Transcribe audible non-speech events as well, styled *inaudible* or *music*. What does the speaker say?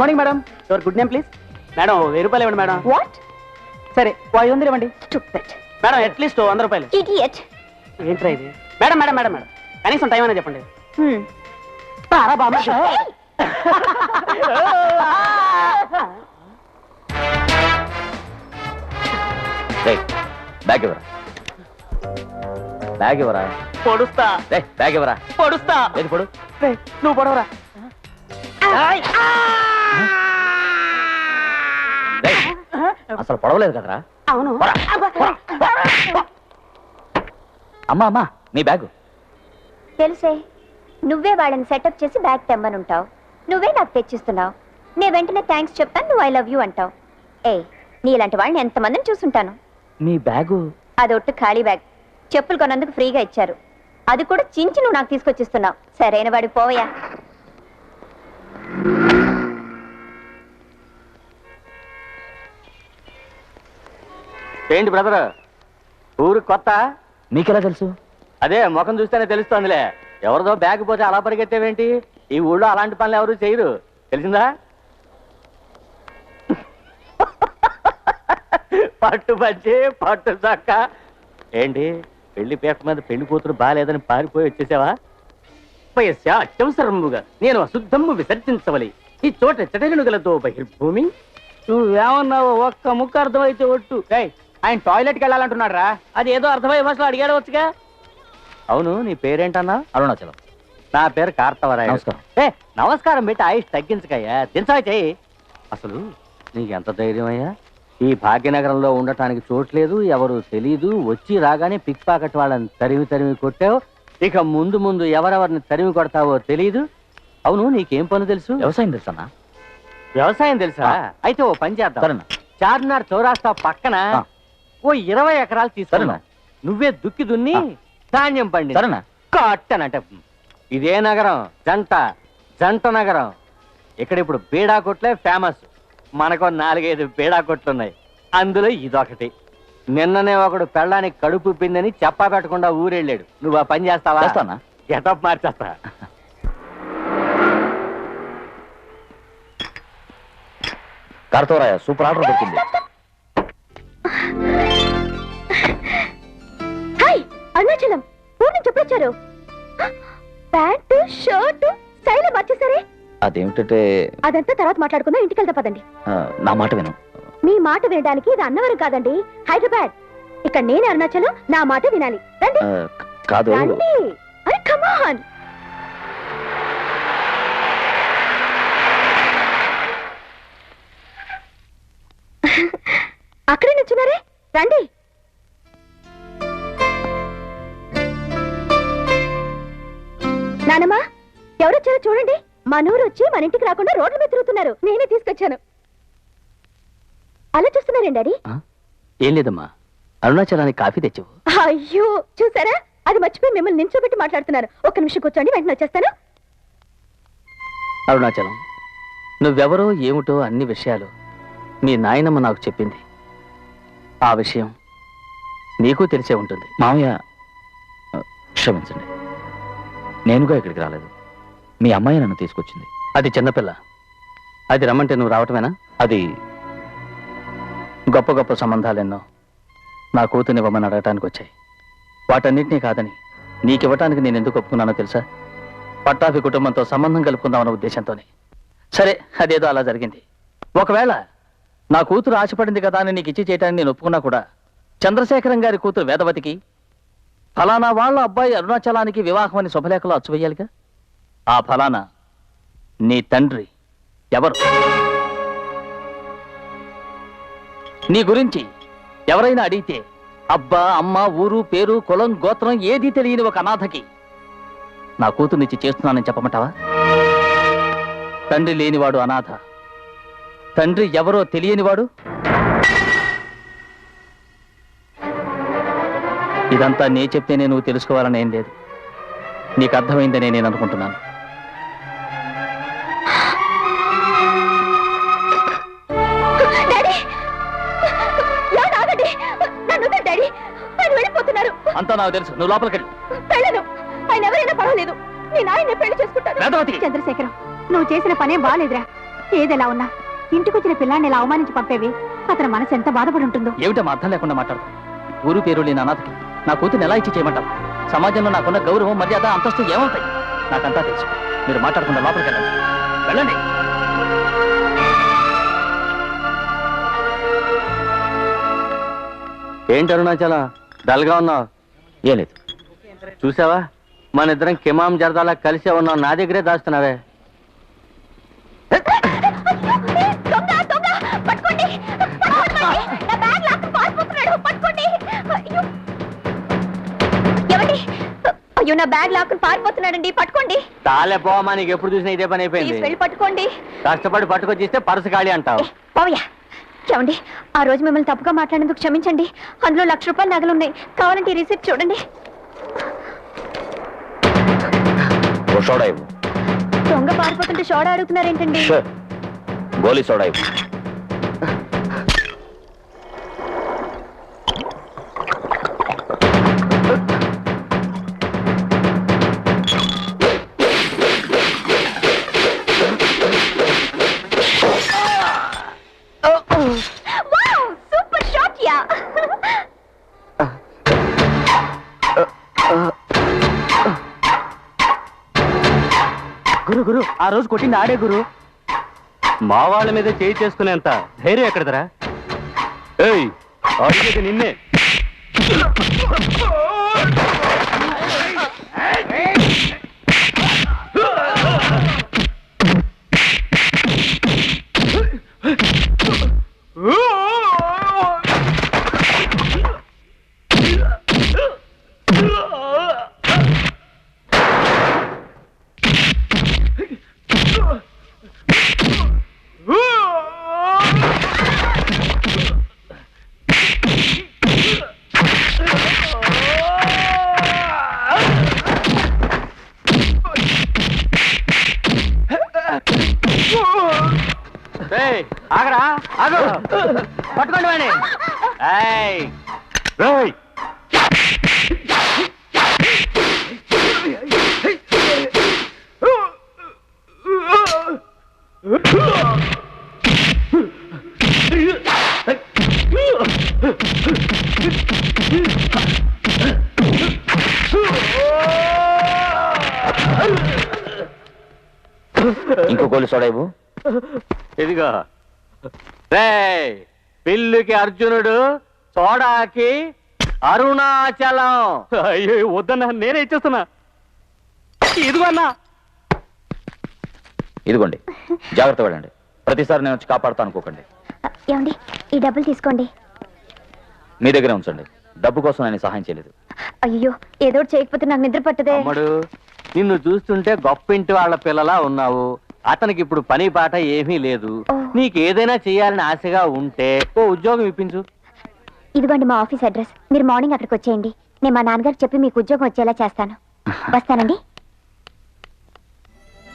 Good morning madam. Your good name please madam వెయ్యి రూపాయలు ఇవ్వండి మేడం. వాట్ సరే ఐదు వందలు ఇవ్వండి. స్టూపిడ్ మేడం అట్లీస్ట్ వంద రూపాయలు. ఇడియట్ ఏంట్రా ఇది? Madam madam madam madam. కనీసం టైం అనేది చెప్పండి. Hmm. పారా బ్యాగ్ *laughs* ఇవ్వరా? బ్యాగ్ ఇవ్వరా? పొడుస్తా. రే బ్యాగ్ ఇవ్వరా? పొడుస్తా. ఏది పొడు? నువ్వు పొడవరా రేయ్, అసలు పొడవలేదు కదరా. అవును. అమ్మా అమ్మా మీ బ్యాగు. తెలుసే నువ్వే వాళ్ళని సెటప్ చేసి బ్యాగ్ తెమ్మనుంటావు. నువ్వే నాకు తెచ్చిస్తున్నావు. నే వెంటనే థ్యాంక్స్ చెప్తాను నువ్వు ఐ లవ్ యూ అంటావు. ఏ నీ ఇలాంటి వాళ్ళని ఎంతమందిని చూసుంటాను? మీ బ్యాగు. అది ఒట్టు ఖాళీ బ్యాగ్. చెప్పులు కొన్నందుకు ఫ్రీగా ఇచ్చారు. అది కూడా చించి నువ్వు నాకు తీసుకొచ్చిస్తున్నావు. సరైన వాడి పోవయా ఏంటి బ్రదర్? ఊరు కొత్త? మీకెలా తెలుసు? అదే ముఖం చూస్తేనే తెలుస్తోందిలే. ఎవరిదో బ్యాగ్ పోతే అలా పరిగెత్తేవేంటి? ఈ ఊళ్ళో అలాంటి పనులు ఎవరు చేయరు. తెలిసిందా? పట్టు పచ్చి పట్టు చక్క. ఏంటి? పెళ్ళి పీట మీద పెళ్ళి కూతురు బాగాలేదని పారిపోయి వచ్చేసావా? అత్యవసరముగా. నేను అశుద్ధము విసర్జించవలి. ఈ చోట చెటగనుగలతో బహిర్భూమి. నువ్వేమన్నావు ఒక్క ముక్క అర్థమైతే ఒట్టు. ఆయన టాయిలెట్కి వెళ్ళాలంటున్నాడు రా అది ఏదో అర్థమయ్యే భాషలో అడిగాడు వచ్చుగా అవును నీ పేరేంటన్నా? అరుణాచలం. నా పేరు కార్తవరాయ నమస్కారం. ఏ నమస్కారం పెట్టి ఆయుష్ తగ్గించకయ్యా. దించవా చెయ్యి. అసలు నీకు ఎంత ధైర్యం అయ్యా ఈ భాగ్యనగరంలో ఉండటానికి చోట్లేదు ఎవరు తెలీదు. వచ్చి రాగానే పిక్ పాకెట్ వాళ్ళని తరిమి తరిమి కొట్టావు. ఇక ముందు ముందు ఎవరెవరిని తరిమి కొడతావో తెలీదు. అవును నీకేం పని తెలుసు? వ్యవసాయం తెలుసన్నా వ్యవసాయం తెలుసా. అయితే ఓ పని చేద్దాం. చార్మినార్ చౌరాస్తా పక్కన. ఓ ఇరవై ఎకరాలు తీసుకున్నా. సరేనా. నువ్వే దుక్కి దున్ని. ధాన్యం పండి సరేనా? కట్టనంట. ఇదే నగరం జంట జంట నగరం. ఇక్కడ ఇప్పుడు బీడా కొట్లే ఫేమస్ మనకు నాలుగైదు బీడా కొట్లు ఉన్నాయి అందులో ఇదొకటి. నిన్ననే ఒకడు పెళ్ళానికి కడుపు పిందని చెప్పా పెట్టకుండా ఊరెళ్ళాడు. నువ్వు ఆ పని చేస్తావా? చేస్తానా? గెటప్ మార్చేస్తా? కార్తవరాయ సూపర్ ఆర్డర్ దొరికింది. అరుణాచలం ఊరు నుంచి ఎప్పుడొచ్చారు? ప్యాంటు షర్టు స్టైల్ మార్చేసరే అదేమిటంటే అదంతా తర్వాత మాట్లాడుకుందాం ఇంటికి వెళ్తా పదండి నా మాట విను. మీ మాట వినడానికి ఇది అన్నవరం కాదండి హైదరాబాద్. ఇక్కడ నేను అరుణాచలం నా మాట వినాలి. రండి. కాదు. రండి. అరే కమాన్ అక్కడే నుంచున్నారే? రండి. నానమ్మా ఎవరొచ్చారో చూడండి. మనూరు వచ్చి మన ఇంటికి రాకుండా రోడ్ల మీద తిరుగుతున్నారు. నేనే తీసుకొచ్చాను. అలా చూస్తున్నారేంటి డాడీ? ఏం లేదమ్మా. అరుణాచలానికి కాఫీ తెచ్చావు. అయ్యో చూసారా? అది మర్చిపోయి మిమ్మల్ని నించోబెట్టి మాట్లాడుతున్నారు. ఒక్క నిమిషం కూర్చోండి వెంటనే వచ్చేస్తాను. అరుణాచలం నువ్వెవరో ఏమిటో అన్ని విషయాలు మీ నాయనమ్మ నాకు చెప్పింది. ఆ విషయం నీకు తెలిసే ఉంటుంది. మామయ్య క్షమించండి. నేనుగా ఇక్కడికి రాలేదు. మీ అమ్మాయి నన్ను తీసుకొచ్చింది. అది చిన్నపిల్ల. అది రమ్మంటే నువ్వు రావటమేనా? అది గొప్ప గొప్ప సంబంధాలెన్నో నా కూతునివ్వమని అడగటానికి వచ్చాయి. వాటన్నిటినీ కాదని నీకివ్వటానికి నేను ఎందుకు ఒప్పుకున్నానో తెలుసా? పట్టాభి కుటుంబంతో సంబంధం కలుపుకుందామన్న ఉద్దేశంతోనే. సరే అదేదో అలా జరిగింది. ఒకవేళ నా కూతురు ఆశపడింది కదా అని నీకు ఇచ్చి చేయటానికి నేను ఒప్పుకున్నా కూడా చంద్రశేఖరం గారి కూతురు వేదవతికి ఫలానా వాళ్ళ అబ్బాయి అరుణాచలానికి వివాహం అని శుభలేఖలో అచ్చువేయాలిగా ఆ ఫలానా నీ తండ్రి ఎవరు? నీ గురించి ఎవరైనా అడిగితే అబ్బా అమ్మ ఊరు పేరు కులం గోత్రం ఏది తెలియని ఒక అనాథకి నా కూతుర్నిచ్చి చేస్తున్నానని చెప్పమంటావా? తండ్రి లేనివాడు అనాథ. తండ్రి ఎవరో తెలియనివాడు ఇదంతా నే చెప్తేనే నువ్వు తెలుసుకోవాలని ఏం లేదు. నీకు అర్థమైందనే నేను అనుకుంటున్నాను. అంతా నాకు తెలుసు. నువ్వు లోపలికి వెళ్ళు. వెళ్ళను. ఆయన ఎవరైనా పర్వాలేదు. నేను ఆయన్ని పెళ్ళి చేసుకుంటాను! చంద్రశేఖరం నువ్వు చేసిన పనే బాలేదురా. ఏదెలా ఉన్నా? ఇంటికొచ్చిన పిల్లాన్ని ఇలా అవమానించి పంపేవి? అతని మనసు ఎంత బాధపడి ఉంటుందో. ఏమిటమ్మా అర్థం లేకుండా మాట్లాడు ఊరు పేరు లేని అనాథకి నా కూతురు ఎలా ఇచ్చి చేయమంటావు? సమాజంలో నాకున్న గౌరవం మర్యాద అంతస్తు ఏమవుతాయి నాకంతా తెలుసు. మీరు మాట్లాడకుండా లోపలికి వెళ్ళండి. వెళ్ళండి. ఏంటి అరుణాచలం? డల్గా ఉన్నావు? ఏ లేదు. చూసావా? మన ఇద్దరం కిమాం జరదాలా కలిసే ఉన్నాం. నా దగ్గరే దాస్తున్నావే. అయ్యో నా బ్యాగ్ లాక్కుని పారిపోతున్నాడండి. పట్టుకోండి. తాలే పోవమ్మా నీకు ఎప్పుడు చూసినా ఇదే పని ప్లీజ్ అయిపోయింది వెళ్ళి పట్టుకోండి. కష్టపడి పట్టుకొచ్చి ఇస్తే పరసు ఖాళీ అంటావు. పోవయ్యా. ఏమండి ఆ రోజు మిమ్మల్ని తప్పుగా మాట్లాడినందుకు క్షమించండి. అందులో లక్ష రూపాయలు నగలు ఉన్నాయి. కావాలంటే ఈ రిసిప్ట్ చూడండి. ఓ సోడా ఇవ్వు. దొంగ పారిపోతుంటే షోడా అడుగుతున్నారేంటండి? షే. గోలీ సోడా ఇవ్వు. ఆ రోజు కొట్టింది ఆడే గురు మా వాళ్ళ మీద చేయి చేసుకునేంత ధైర్యం ఎక్కడదరా ఏయ్ అడిగేది నిన్నే Hey! ఆగు. పట్టుకోండి వాడిని ఏయ్, రేయ్. ఇంకో గోలీ సోడా ఇదిగో. రేయ్ పిల్లుకి అర్జునుడు సోడాకి అరుణాచలం. అయ్యో వద్దన్నా నేనే ఇచ్చేస్తున్నా. ఇదిగో అన్నా. ఇదిగోండి జాగ్రత్త వెళ్ళండి. ప్రతిసారి నేను వచ్చి కాపాడుతా అనుకోకండి. ఏమండి ఈ డబ్బులు తీసుకోండి. మీ దగ్గరే ఉంచండి. డబ్బు కోసం నేను సహాయం చేయలేదు. అయ్యో ఏదో ఒకటి చేయకపోతే నాకు నిద్ర పట్టదే. అమ్మడు నిన్ను చూస్తుంటే గొప్పింటి వాళ్ళ పిల్లలా ఉన్నావు. అతనికి ఇప్పుడు పని పాట ఏమీ లేదు. ఓ. నీకు ఏదైనా చేయాలని ఆశగా ఉంటే ఓ ఉద్యోగం ఇప్పించు. ఇదిగోండి మా ఆఫీస్ అడ్రస్. మీరు మార్నింగ్ అక్కడికి వచ్చేయండి. నేను మా నాన్నగారికి చెప్పి మీకు ఉద్యోగం వచ్చేలా చేస్తాను. వస్తానండి.